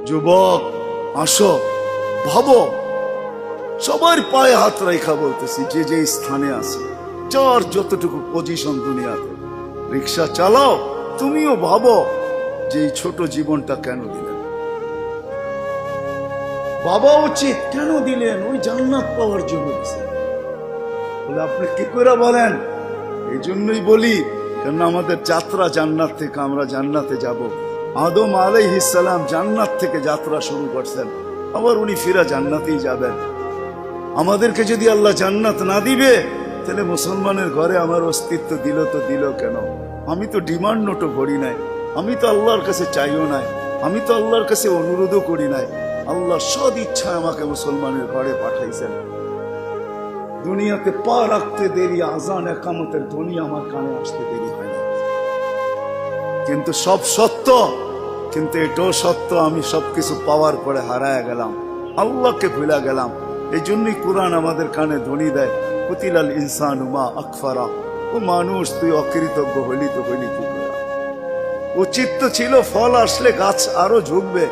যুবক, আসো, ভাবো। সবার পায়ে হাত রেখা বলতেছি, যে যে স্থানে আছে। যার যতটুকু পজিশন দুনিয়াতে। রিক্সা চালাও, তুমিও ভাবো যে এই ছোট জীবনটা কেন দিলেন? বাবা উচিত, কেন দিলেন? ওই জান্নাত পাওয়ার জন্য বলে, আপনি কি করে বলেন? এই জন্যই বলি কেন আমাদের যাত্রা জান্নাত থেকে, আমরা জান্নাতে যাব। আদম আলাইহিসালাম জান্নাত থেকে যাত্রা শুরু করছেন। আবার উনি ফিরা জান্নাতেই যাবেন। আমাদেরকে যদি আল্লাহ জান্নাত না দিবে, তাহলে মুসলমানের ঘরে আমার অস্তিত্ব দিল তো দিল কেন? আমি তো ডিমান্ড নোটও করি নাই। আমি তো আল্লাহর কাছে চাইও নাই। আমি তো আল্লাহর কাছে অনুরোধও করি নাই। আল্লাহ সদ ইচ্ছায় আমাকে মুসলমানের ঘরে পাঠাইছেন। দুনিয়াতে পা রাখতে দেরি, আজান একামতের ধ্বনি আমার কানে আসতে দেরি। কিন্তু সব সত্য। কিন্তু এটাও সত্য, আমি সবকিছু পাওয়ার পরে হারায় গেলাম। আল্লাহকে ভুলা গেলাম। এই জন্যই কোরআন আমাদের কানে ধ্বনি দেয়, কুতিলাল ইনসান উমা আকফারা। ও মানুষ, তুই অকৃতজ্ঞ হইলি তো হইলি কি উচিত তো ছিল, ফল আসলে গাছ আরও ঝুঁকবে।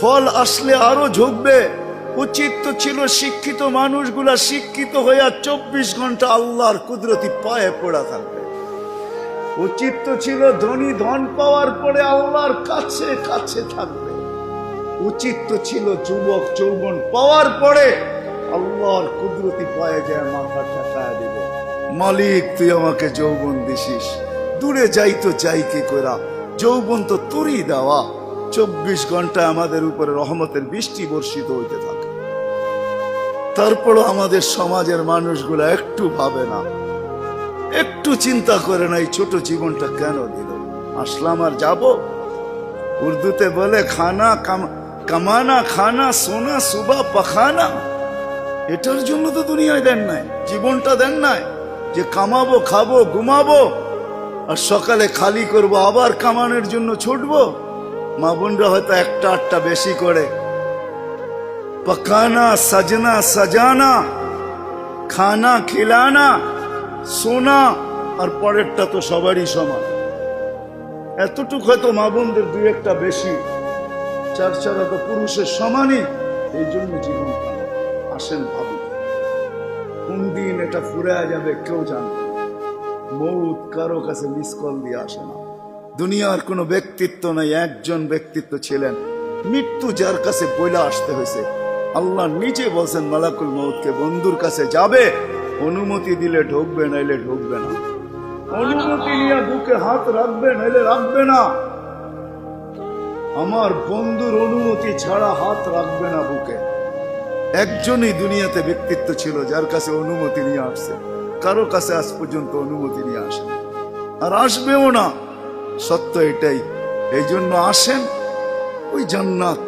ফল আসলে আরও ঝুঁকবে। উচিত তো ছিল, শিক্ষিত মানুষগুলা শিক্ষিত হইয়া চব্বিশ ঘণ্টা আল্লাহর কুদরতি পায়ে পড়া থাকবে। উচিত তো ছিল ধনী ধন পাওয়ার পরে আল্লাহর কাছে কাছে থাকবে। উচিত তো ছিল যুবক, যৌবন পাওয়ার পরে আল্লাহর কুদরতি পায়ে যায় মাথা ঠেকায় দেবে। মালিক, তুই আমাকে যৌবন দিছিস। দূরে যাই তো যাই কি করা যৌবন তো তোরই দেওয়া। চব্বিশ ঘণ্টা আমাদের উপরে রহমতের বৃষ্টি বর্ষিত হইতে থাকে। তারপরও আমাদের সমাজের মানুষগুলা একটু ভাবে না। একটু চিন্তা করে না এই ছোট জীবনটা কেন দিল? আসলাম আর যাব। উর্দুতে বলে, খানা কাম- কামানা, খানা, সোনা, সুবা, পাখানা। এটার জন্য তো দুনিয়ায় দেন নাই, জীবনটা দেন নাই। যে কামাবো, খাব, ঘুমাবো, আর সকালে খালি করব, আবার কামানোর জন্য ছুটবো। মা বোনরা হয়তো একটা আটটা বেশি করে। পকানা সাজনা, সাজানা, খানা, খিলানা সোনা আর পরেরটা তো সবারই সমান। এতটুক হয়তো মা বোনদের দুই একটা বেশি। চার চারা তো পুরুষের সমানই এই জন্য জীবন আসেন ভাবুন। কোন দিন এটা ফুরে যাবে কেউ জানবে না। মৌত কারও কাছে মিস কল দিয়ে আসে না। দুনিয়ার কোনো ব্যক্তিত্ব নাই, একজন ব্যক্তিত্ব ছিলেন। মৃত্যু যার কাছে বইলা আসতে হয়েছে। আল্লাহ নিজে বলছেন, মালাকুল মৌতকে বন্ধুর কাছে যাবে। অনুমতি দিলে ঢুকবে, নাইলে ঢুকবে না। অনুমতি নিয়ে বুকে হাত রাখবে, নাইলে রাখবে না। আমার বন্ধুর অনুমতি ছাড়া হাত রাখবে না বুকে। একজনই দুনিয়াতে ব্যক্তিত্ব ছিল যার কাছে অনুমতি নিয়ে আসছে। কারও কাছে আজ পর্যন্ত অনুমতি নিয়ে আসে আর আসবেও না। সত্য এটাই। এই জন্য আসেন। ওই জান্নাত।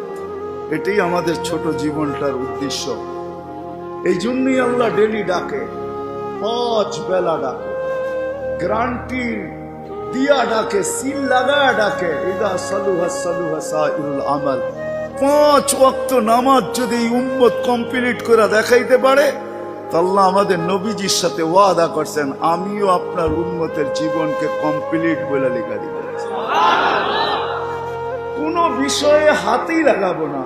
এটাই আমাদের ছোট জীবনটার উদ্দেশ্য। এই জন্যই আল্লাহ ডেলি ডাকে, পাঁচ বেলা ডাকে, গ্রান্টি দিয়া ডাকে, সিল লাগা ডাকে, ইদা আমাল। পাঁচ ওয়াক্ত নামাজ যদি উম্মত কমপ্লিট করে দেখাইতে পারে আল্লাহ আমাদের নবীজির সাথে ওয়াদা করছেন, আমিও আপনার উম্মতের জীবনকে কমপ্লিট বলে লেখা দিব। কোন বিষয়ে হাতেই লাগাবো না।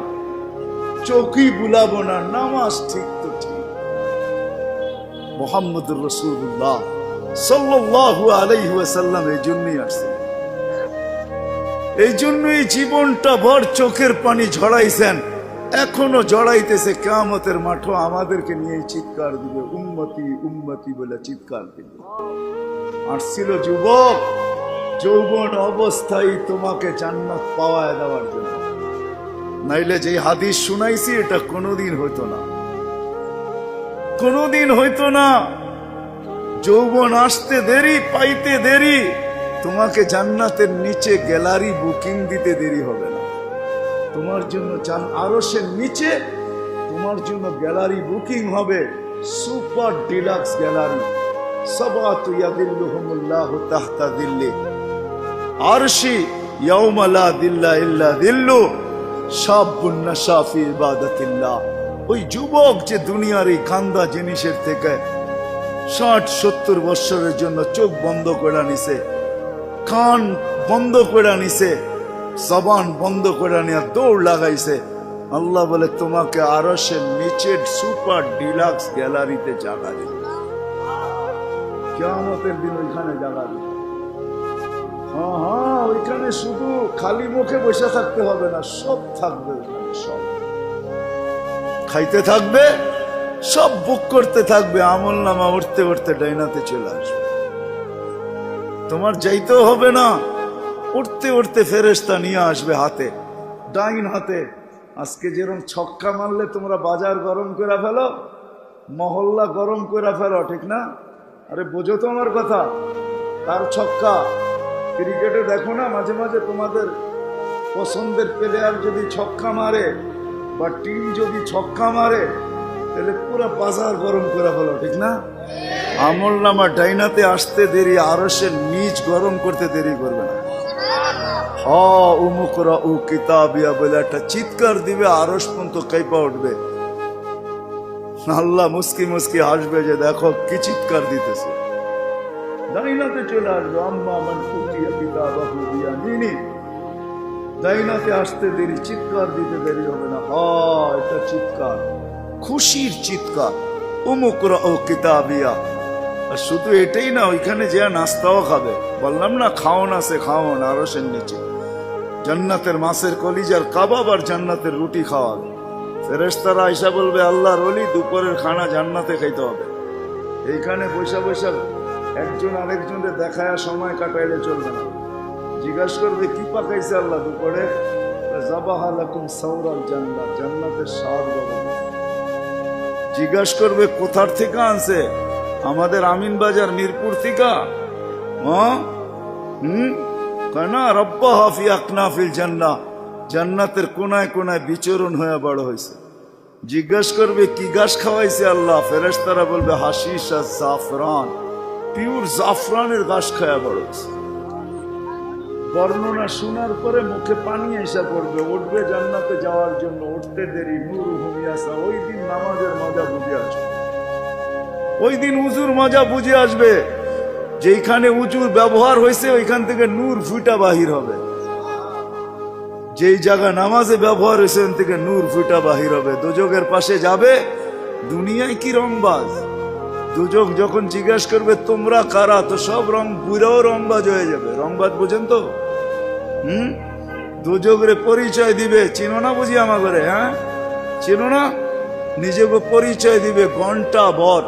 চোখই বুলাবো না, নামাজ ঠিক তো ঠিক। মোহাম্মদুর রসুল্লাহ সাল্লাল্লাহু আলাইহি ওয়াসাল্লাম এই জন্যই আসছেন এই জন্যই জীবনটা ভর চোখের পানি ঝড়াইছেন এখনও জড়াইতেছে কেয়ামতের মাঠও আমাদেরকে নিয়ে চিৎকার দিবে, উম্মতি উম্মতি বলে চিৎকার দিবে। আসছিল যুবক, যৌবন অবস্থায় তোমাকে জান্নাত পাওয়ায় দেওয়ার জন্য। নাইলে যে হাদিস শুনাইছি, এটা কোনোদিন হইতো না। কোনোদিন হইতো না। যৌবন আসতে দেরি, পাইতে দেরি। তোমাকে জান্নাতের নিচে গ্যালারি বুকিং দিতে দেরি হবে না। তোমার জন্য চান আরসের নিচে, তোমার জন্য গ্যালারি বুকিং হবে সুপার ডিলাক্স গ্যালারি। সবাত ইয়াদিল্লুহুমুল্লাহ তাহতা দিল্লি। আরশি ইয়াউমা লা দিল্লা ইল্লা দিল্লু। ইবাদাতিল্লাহ। ওই যুবক যে দুনিয়ার এই জিনিসের থেকে ষাট, সত্তর বৎসরের জন্য চোখ বন্ধ করে নিছে, কান বন্ধ করে নিছে বন্ধ করে নিয়ে দৌড় লাগাইছে। আল্লাহ বলে, তোমাকে আরও সে নিচের সুপার ডিলাক্স গ্যালারিতে জাগা দেবে কেমতের দিন ওইখানে জাগা দেবে হ্যাঁ হ্যাঁ ওইখানে শুধু খালি মুখে বসে থাকতে হবে না, সব থাকবে। সব খাইতে থাকবে, সব বুক করতে থাকবে, আমল নামা উঠতে উঠতে ডাইনাতে চলে আসবে। তোমার যাইতেও হবে না, উঠতে উঠতে ফেরেস্তা নিয়ে আসবে হাতে, ডাইন হাতে। আজকে যেরকম ছক্কা মারলে তোমরা বাজার গরম করে ফেলো, মহল্লা গরম করে ফেলো, ঠিক না? আরে বোঝো তো আমার কথা তার ছক্কা? ক্রিকেটে দেখো না, মাঝে মাঝে তোমাদের পছন্দের প্লেয়ার যদি ছক্কা মারে বা টিম যদি ছক্কা মারে, তাহলে পুরো বাজার গরম করে ফেলো, ঠিক না? আমল নামা ডাইনাতে আসতে দেরি আরসের নিচ গরম করতে দেরি করবে না। হ উমুকরা উ কিতাবিয়া বলে একটা চিৎকার দিবে, আরস পর্যন্ত কাইপা উঠবে। আল্লাহ মুস্কি মুস্কি হাসবে যে, দেখো কি চিৎকার দিতেছে। ডাইনাতে চলে আসবে। আম্মা মান উতিয়া কিতাবাহু বিয়ামিনি দাইনাতে আসতে দেরি, চিৎকার দিতে দেরি হবে না। হ এটা চিৎকার, খুশির চিৎকার। উমুকরা ও কিতাবিয়া। আর শুধু এটাই না, ওইখানে যে নাস্তাও খাবে। বললাম না, খাওন আছে, খাওন আরসের নিচে। জান্নাতের মাছের কলিজার কাবাব আর জান্নাতের রুটি খাওয়াবে। ফেরেস্তারা আইসা বলবে, আল্লাহর অলি দুপুরের খানা জান্নাতে খাইতে হবে। এইখানে বৈশা বৈশা একজন আরেকজনের দেখায়, সময় কাটাইলে চলবে না। জিজ্ঞাসা করবে, কি পাকাইছে আল্লাহ দুপুরে? জাবাহালাকুম সৌরাল জান্নাত, জান্নাতের সার জিজ্ঞাসা করবে, কোথার থেকে আনছে? আমাদের আমিন বাজার মিরপুর থেকে। হুম? কেন রব্বা হাফি আকনাফিল জান্না, জান্নাতের কোনায় কোনায় বিচরণ হয়ে বড় হয়েছে জিজ্ঞাস করবে, কি গাছ খাওয়াইছে আল্লাহ? ফেরেস্তারা বলবে হাসিস আর জাফরান পিওর জাফরানের গাছ খাওয়া বড় বর্ণনা শোনার পরে মুখে পানি এসে পড়বে, উঠবে জান্নাতে যাওয়ার জন্য, উঠতে দেরি, নূর আসা, ওই দিন নামাজের মজা বুঝে আসবে। ওই দিন উজুর মজা বুঝে আসবে, যেইখানে উজুর ব্যবহার হয়েছে, ওইখান থেকে নূর ফুটা বাহির হবে। যেই জায়গা নামাজে ব্যবহার হয়েছে ওখান থেকে নূর ফুটা বাহির হবে। দুযোগের পাশে যাবে, দুনিয়ায় কি রংবাজ? দুযোগ যখন জিজ্ঞাসা করবে, তোমরা কারা? তো সব রং বুড়াও রংবাজ হয়ে যাবে। রংবাজ বুঝেন তো? হুম? দুযোগরে পরিচয় দিবে। চিনো না বুঝি আমার ঘরে হ্যাঁ? চিনো না? নিজেকে পরিচয় দিবে ঘণ্টা ভর।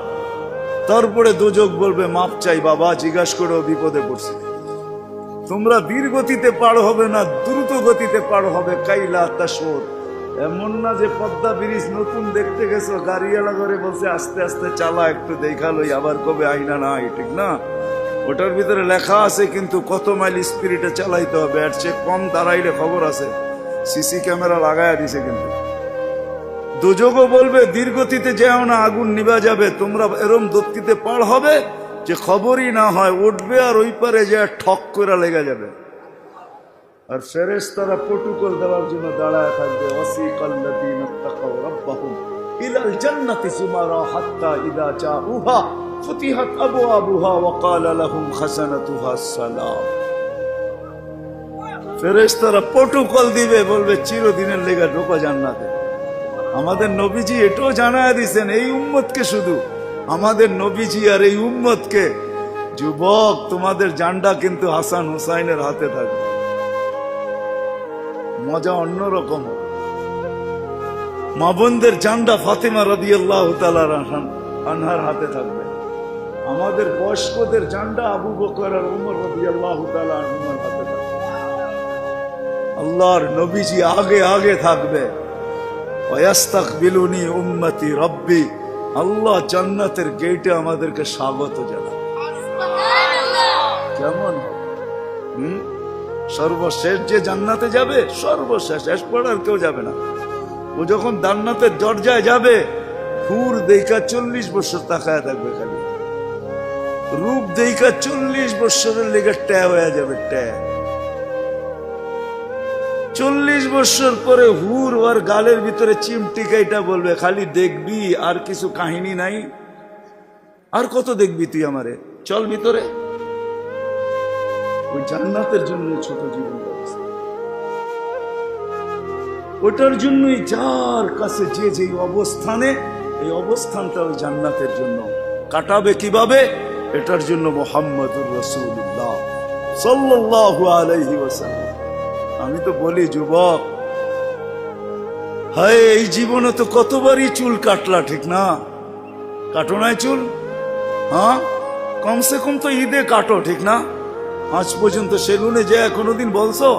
তারপরে দুযোগ বলবে, মাপ চাই বাবা, জিজ্ঞাসা করো, বিপদে পড়ছি। তোমরা ধীর গতিতে পার হবে না, দ্রুত গতিতে পার হবে, কাইলা তাসর এমন না যে পদ্মা ব্রিজ নতুন দেখতে গেছো, গাড়িওয়ালা করে বলছে, আস্তে আস্তে চালা, একটু দেখালোই আবার কবে আইনা নাই, ঠিক না? ওটার ভিতরে লেখা আছে, কিন্তু কত মাইল স্পিরিটে চালাইতে হবে, আর চেয়ে কম দাঁড়াইলে খবর আছে। সিসি ক্যামেরা লাগাইয়া দিছে কিন্তু। দুযোগও বলবে, দীর্ঘতিতে যেও না, আগুন নিবা যাবে, তোমরা এরম দত্তিতে পার হবে যে খবরই না হয়, উঠবে আর ওই পারে যে ঠক করে লেগে যাবে। আর ফেরেস তারা প্রটোকল দেওয়ার জন্য দাঁড়ায় থাকবে। ইলাল জান্নাতি সুমারা হাত্তা ইদা লাহুম খাজানাতুহা সালাম। ফেরেশতারা দিবে, বলবে, চিরদিনের লেগা ঢোকা জান্নাতে। আমাদের নবীজি এটাও জানায় দিছেন, এই উম্মতকে শুধু। আমাদের নবীজি আর এই উম্মতকে। যুবক, তোমাদের জান্ডা কিন্তু হাসান হুসাইনের হাতে থাকবে। মজা অন্যরকম। মা বোনদের জান্ডা ফাতেমা রদি আল্লাহ আনহার হাতে থাকবে। আমাদের বয়স্কদের জান্ডা আবু বকর আর উমর রদি আল্লাহ আনহার হাতে থাকবে। আল্লাহর নবীজি আগে আগে থাকবে। ওয়াস্তাকবিলুনি উম্মতি রব্বি। আল্লাহ জান্নাতের গেটে আমাদেরকে স্বাগত জানাবে সর্বশেষ যে জান্নাতে যাবে, সর্বশেষ, শেষ পড়ার কেউ যাবে না। ও যখন জান্নাতের দরজায় যাবে হুর দেখা চল্লিশ বছর তাকায় থাকবে খালি। রূপ দেখা চল্লিশ বছরের লেগে ট্যা হয়ে যাবে, ট্যা। চল্লিশ বছর পরে হুর ওর গালের ভিতরে চিমটি কাইটা বলবে, খালি দেখবি, আর কিছু কাহিনী নাই? আর কত দেখবি তুই আমারে? চল ভিতরে। ওই জান্নাতের জন্য ছোট জীবন ব্যবস্থা। ওটার জন্যই যার কাছে যে যে অবস্থানে, এই অবস্থানটা ওই জান্নাতের জন্য কাটাবে কীভাবে? এটার জন্য মোহাম্মদুর রসুল্লাহ সাল্লাল্লাহু আলাইহি ওয়াসাল্লাম। আমি তো বলি, যুবক, হায়, এই জীবনে তো কতবারই চুল কাটলা, ঠিক না? কাটো নাই চুল? হ্যাঁ? কমসে কম তো ঈদে কাটো, ঠিক না? আজ পর্যন্ত সেলুনে যে কোনোদিন বলছো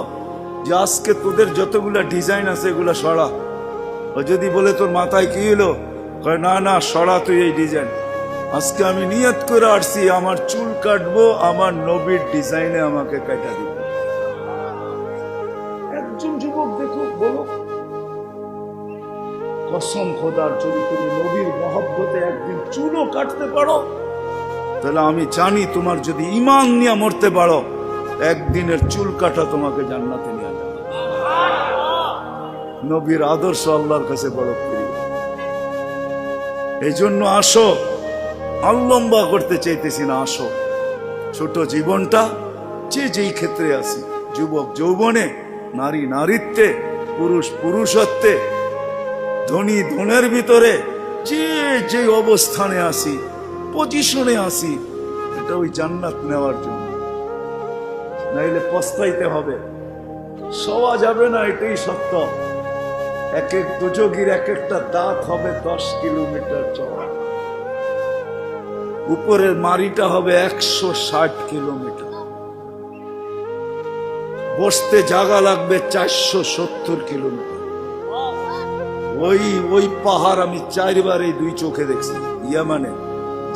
যে আজকে তোদের যতগুলা ডিজাইন আছে এগুলা সরা। ও যদি বলে তোর মাথায় কি কয়, না না, সরা তুই এই ডিজাইন। আজকে আমি নিয়ত করে আসছি, আমার চুল কাটবো, আমার নবীর ডিজাইনে আমাকে কাটা দিব। একজন যুবক দেখো বলো। কসম খোদার তুমি নবীর মহব্বতে একদিন চুলও কাটতে পারো। তাহলে আমি জানি তোমার যদি ইমান নিয়ে মরতে পারো, একদিনের চুল কাটা তোমাকে জান্নাতে নিয়ে যাবে। নবীর আদর্শ আল্লাহর কাছে বড় প্রিয়। এই জন্য আসো আল্লম্বা করতে চাইতেছি না, আসো। ছোট জীবনটা যে যেই ক্ষেত্রে আছি, যুবক যৌবনে, নারী নারীত্বে, পুরুষ পুরুষত্বে, ধনী ধনের ভিতরে, যে যে অবস্থানে আসি পজিশনে আসি এটা ওই জান্নাত নেওয়ার জন্য। নাইলে পস্তাইতে হবে। সওয়া যাবে না, এটাই সত্য। এক এক দুযোগীর এক একটা দাঁত হবে দশ কিলোমিটার চড়া উপরের মারিটা হবে একশো ষাট কিলোমিটার। বসতে জাগা লাগবে চারশো সত্তর কিলোমিটার। ওই ওই পাহাড় আমি চারবার এই দুই চোখে দেখছি। ইয়ামানে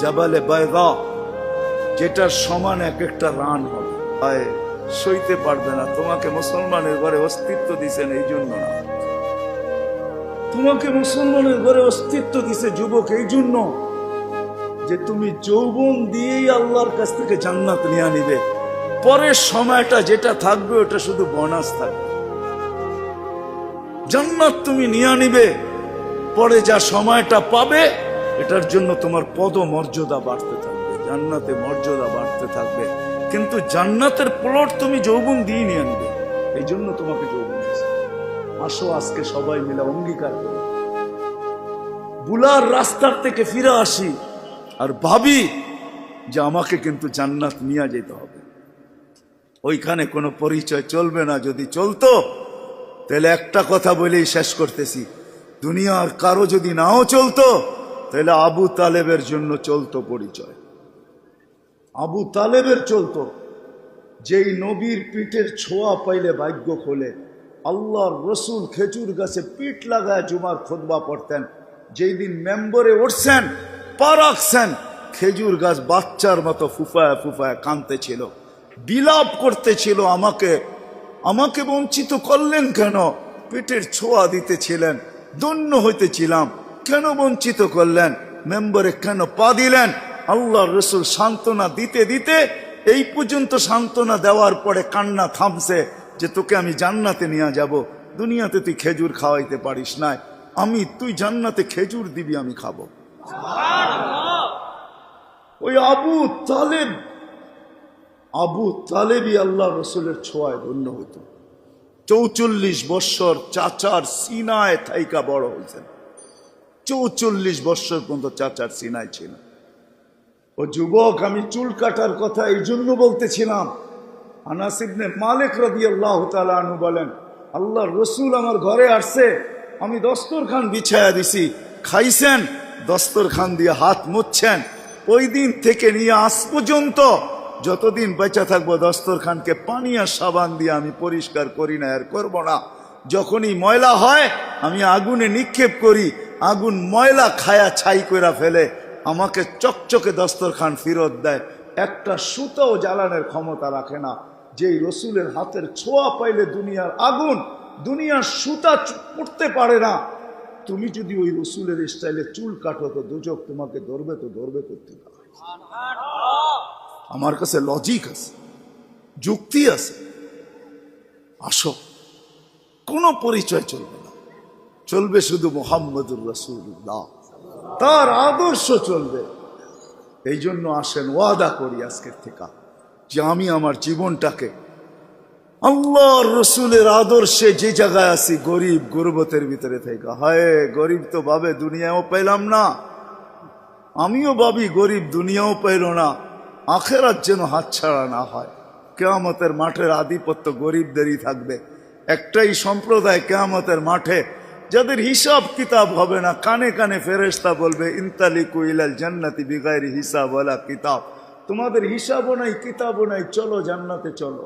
জাবালে বায়দা যেটার সমান এক একটা রান হবে। সইতে পারবে না। তোমাকে মুসলমানের ঘরে অস্তিত্ব দিছেন এই জন্য না। তোমাকে মুসলমানের ঘরে অস্তিত্ব দিছে যুবক এই জন্য যে তুমি যৌবন দিয়েই আল্লাহর কাছ থেকে জান্নাত নিয়ে নিবে পরের সময়টা যেটা থাকবে, ওটা শুধু বোনাস থাকবে। জান্নাত তুমি নিয়ে নিবে পরে যা সময়টা পাবে এটার জন্য তোমার পদ মর্যাদা বাড়তে থাকবে, জান্নাতে মর্যাদা বাড়তে থাকবে। কিন্তু জান্নাতের প্লট তুমি যৌবন দিয়ে নিয়ে আনবে, এই জন্য তোমাকে যৌবন। আসো আজকে সবাই মিলে অঙ্গীকার করো। বুলার রাস্তার থেকে ফিরে আসি আর ভাবি যে আমাকে কিন্তু জান্নাত নিয়ে যেতে হবে। ওইখানে কোনো পরিচয় চলবে না, যদি চলতো, তাহলে একটা কথা বলেই শেষ করতেছি। দুনিয়ার কারও যদি নাও চলতো তাহলে আবু তালেবের জন্য চলতো পরিচয়। আবু তালেবের চলতো। যেই নবীর পিঠের ছোঁয়া পাইলে ভাগ্য খোলে। আল্লাহর রসুল খেজুর গাছে পিঠ লাগায় জুমার খোদবা পড়তেন। যেই দিন মেম্বরে উঠছেন, পা রাখছেন, খেজুর গাছ বাচ্চার মতো ফুফায় ফুফায় কানতে ছিল। বিলাপ করতেছিল আমাকে। আমাকে বঞ্চিত করলেন কেন? পেটের ছোঁয়া দিতেছিলেন দন্য হইতেছিলাম কেন বঞ্চিত করলেন? মেম্বরে কেন পা দিলেন? আল্লাহ রসুল সান্ত্বনা দিতে দিতে এই পর্যন্ত সান্ত্বনা দেওয়ার পরে কান্না থামছে যে তোকে আমি জান্নাতে নিয়ে যাব। দুনিয়াতে তুই খেজুর খাওয়াইতে পারিস না। আমি, তুই জান্নাতে খেজুর দিবি, আমি খাব। ওই আবু তালেব, আবু তালেবই আল্লাহ রসুলের ছোঁয়ায় ধন্য হতো চৌচল্লিশ বৎসর চাচার সিনায় থাইকা বড় হয়েছেন চৌচল্লিশ বৎসর পর্যন্ত চাচার সিনায় ছিল। ও যুবক, আমি চুল কাটার কথা এই জন্য বলতেছিলাম। আনাসিবনে মালিক রবি আল্লাহ তালু বলেন, আল্লাহ রসুল আমার ঘরে আসছে, আমি দস্তরখান বিছায়া দিছি। খাইছেন, দস্তরখান দিয়ে হাত মুচ্ছেন ওই দিন থেকে নিয়ে আজ পর্যন্ত যতদিন বেঁচে থাকব, দস্তরখানকে পানি আর সাবান দিয়ে আমি পরিষ্কার করি না, আর করব না। যখনই ময়লা হয়, আমি আগুনে নিক্ষেপ করি, আগুন ময়লা খায়া ছাই করে ফেলে, আমাকে চকচকে দস্তরখান ফেরত দেয়। একটা সুতাও জ্বালানোর ক্ষমতা রাখে না, যেই রসুলের হাতের ছোঁয়া পাইলে দুনিয়ার আগুন, দুনিয়ার সুতা পড়তে পারে না। তুমি যদি ওই রসুলের স্টাইলে চুল কাটো তো দুচোখ তোমাকে ধরবে তো ধরবে করতে পারে আমার কাছে লজিক আছে, যুক্তি আছে। আসো। কোনো পরিচয় চলবে না। চলবে শুধু মোহাম্মদুর রসুল্লাহ তার আদর্শ চলবে। এই জন্য আসেন, ওয়াদা করি আজকের থেকে যে আমি আমার জীবনটাকে আল্লাহর রসুলের আদর্শে যে জায়গায় আছি, গরিব গর্বতের ভিতরে থেকে। হায়, গরিব তো ভাবে দুনিয়াও পেলাম না। আমিও ভাবি গরিব দুনিয়াও পেল না। আখেরার যেন হাতছাড়া না হয়। কেয়ামতের মাঠের আধিপত্য গরিবদেরই থাকবে। একটাই সম্প্রদায় কেয়ামতের মাঠে, যাদের হিসাব কিতাব হবে না, কানে কানে ফেরেশতা বলবে, ইনতালিকু ইলাল জান্নাতি বিগাইরি হিসাব ওয়ালা কিতাব। তোমাদের হিসাবও নাই, কিতাবও নাই, চলো জান্নাতে চলো।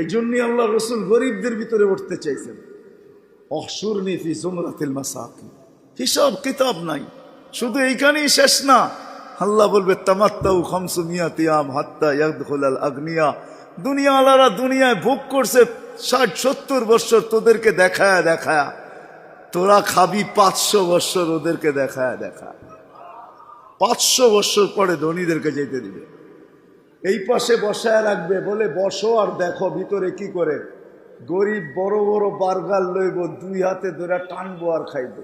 এই জন্যই আল্লাহ রসুল গরিবদের ভিতরে উঠতে চাইছেন। অসুর নিফি জুমরাতিল মাসাকি হিসাব কিতাব নাই। শুধু এইখানেই শেষ না। আল্লাহ বলবে, তামাত্তাউ খমসু মিয়াতিয়াম হাত্তা ইয়াদখুলাল আগ্নিয়া। দুনিয়া আলারা দুনিয়ায় ভোগ করছে ষাট, সত্তর বছর তোদেরকে দেখায় দেখায়। তোরা খাবি পাঁচশো বছর ওদেরকে দেখায় দেখা পাঁচশো বছর পরে ধনীদেরকে যেতে দিবে। এই পাশে বসায় রাখবে, বলে বসো আর দেখো ভিতরে কি করে। গরিব বড় বড় বার্গার লইব, দুই হাতে ধরে টানবো আর খাইব।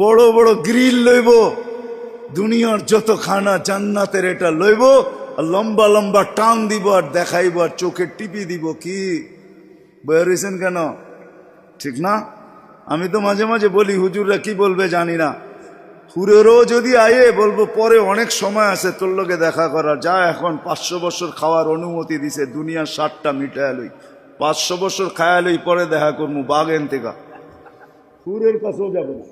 বড় বড় গ্রিল লইব, দুনিয়ার যত খানা জান্নাতের এটা লইব লম্বা লম্বা টান দিব আর দেখাইব আর চোখে টিপি দিব, কি? বেরিয়েছেন কেন? ঠিক না? আমি তো মাঝে মাঝে বলি, হুজুররা কি বলবে জানি না। হুরেরও যদি আয়ে, বলব পরে অনেক সময় আছে তোর লোকে দেখা করার। যা এখন পাঁচশো বছর খাওয়ার অনুমতি দিছে, দুনিয়ার ষাটটা মিটায় লই। পাঁচশো বছর খায়া লই, পরে দেখা করব বাগেন থেকে। হুরের কাছেও যাব না।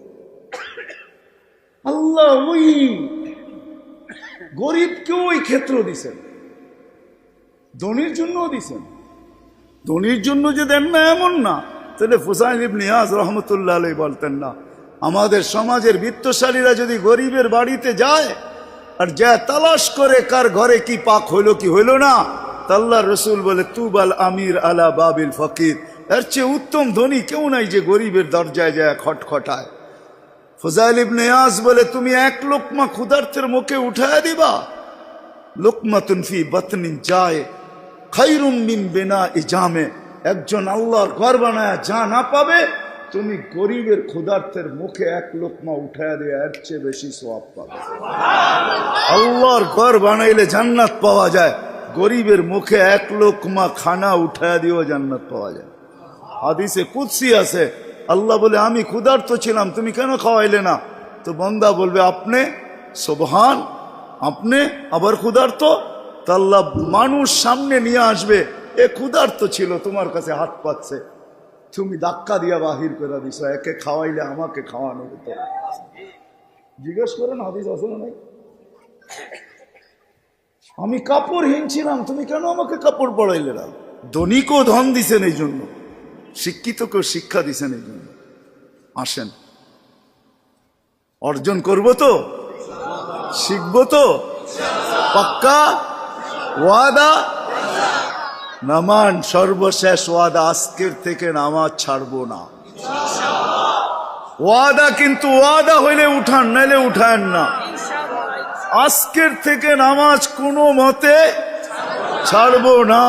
আল্লাহ গরিবকেও ওই ক্ষেত্র দিছেন। ধনির জন্যও দিছেন। ধনির জন্য যে দেন না, এমন না। তাহলে ফুসাইন ইবনে ইয়াজ রহমতুল্লাহ আলাই বলতেন না, আমাদের সমাজের বিত্তশালীরা যদি গরিবের বাড়িতে যায়, আর যা তালাশ করে কার ঘরে কি পাক হইল কি হইল না তাল্লা রসুল বলে, তুবাল আমির আলা বাবিল ফকির। এর চেয়ে উত্তম ধনী কেউ নাই যে গরিবের দরজায় যায় খটখটায়। ফজাইল ইবনে ইয়াজ বলে তুমি এক লোকমা ক্ষুধার্থের মুখে উঠায় দিবা? লোকমাতুন ফি বাতনিন যায় খাইরুম মিন বেনা ইজামে একজন আল্লাহর ঘর বানায় যা না পাবে তুমি গরিবের ক্ষুধার্থের মুখে এক লোকমা উঠায় দিয়ে এর চেয়ে বেশি সোয়াব পাবে। আল্লাহর ঘর বানাইলে জান্নাত পাওয়া যায় গরিবের মুখে এক লোকমা খানা উঠায় দিয়েও জান্নাত পাওয়া যায়। হাদিসে কুৎসি আছে আল্লাহ বলে, আমি ক্ষুধার্ত ছিলাম, তুমি কেন খাওয়াইলে না? তো বন্দা বলবে, আপনি সোবহান, আপনি আবার ক্ষুধার্ত? তা আল্লাহ মানুষ সামনে নিয়ে আসবে, এ ক্ষুধার্ত ছিল, তোমার কাছে হাত পাচ্ছে তুমি ধাক্কা দিয়া বাহির করে দিছ, একে খাওয়াইলে আমাকে খাওয়ানো হতো। জিজ্ঞেস করেন, হাদিস আছে না নাই? আমি কাপড় হিনছিলাম তুমি কেন আমাকে কাপড় পড়াইলে না? ধনীকেও ধন দিছেন এই জন্য শিক্ষিতকেও শিক্ষা দিছেন এই জন্য। আসেন। অর্জন করব তো? শিখব তো? পাক্কা? ওয়াদা? নামান সর্বশেষ ওয়াদা, আজকের থেকে নামাজ ছাড়বো না। ওয়াদা কিন্তু ওয়াদা হইলে উঠান, নাইলে উঠান না। আজকের থেকে নামাজ কোনো মতে ছাড়বো না।